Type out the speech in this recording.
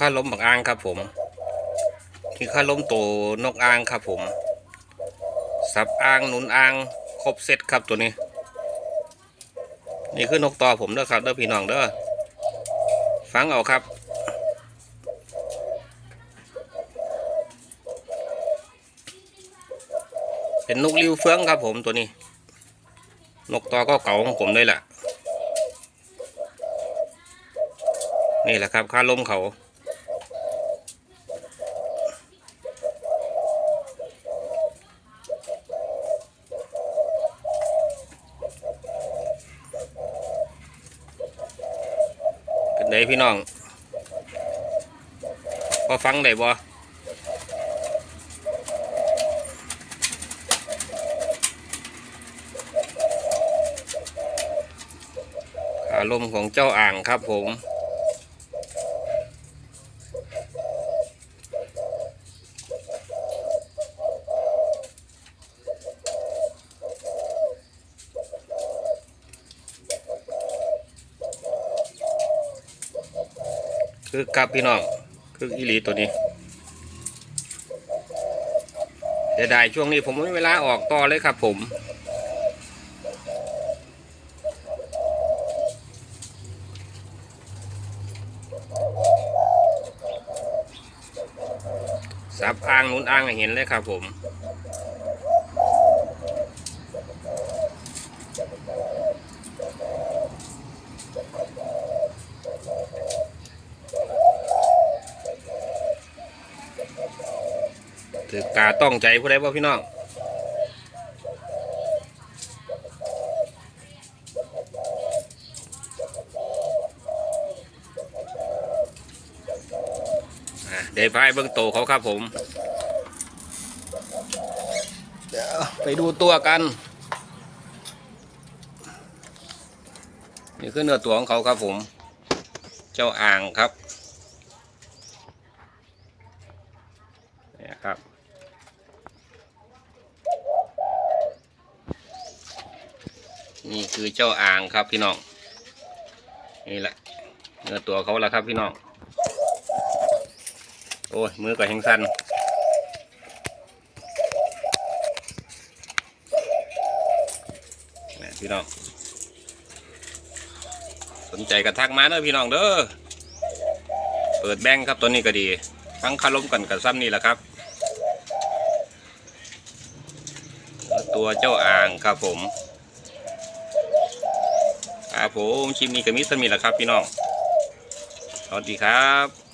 ข้าล้มบักอ่างครับผมที่ข้าล้มโตนกอ่างครับผม สับอ่างหนุนอ่างครบเซตครับตัวนี้ นี่คือนกต่อผมเด้อครับเด้อพี่น้องเด้อฟังเอาครับเป็นนกริ้วเฟืองครับผมตัวนี้ นกต่อก็เก่าของผมเลยแหละนี่แหละครับค่าล้มเขา เลยพี่น้องพอฟังได้บ่อารมณ์ของเจ้าอ่างครับผม คือกับพี่น้องคืออีหลีตัวนี้เดี๋ยวได้ช่วงนี้ผมไม่มีเวลาออกต่อเลยครับผมสับอ่างนุนอ่างเห็นเลยครับผม ถือตาต้องใจผู้ใดบ่พี่น้องเดี๋ยวพายเบื้องโตเขาครับผม เดี๋ยวไปดูตัวกันนี่คือเนื้อตัวของเขาครับผม เจ้าอ่างครับ เนี่ยครับ นี่คือเจ้าอ่างครับพี่น้องนี่แหละเนื้อตัวเขาละครับพี่น้องโอ้ยมือก็แห้งสั้นนี่พี่น้องสนใจกระทักมาเด้อพี่น้องเด้อเปิดแบงค์ครับตัวนี้ก็ดีทั้งคารมกันกับซ้ำนี่แหละครับตัวเจ้าอ่างครับผม ครับผมชิมนี้กับมิสมิแหละครับพี่น้อง สวัสดีครับ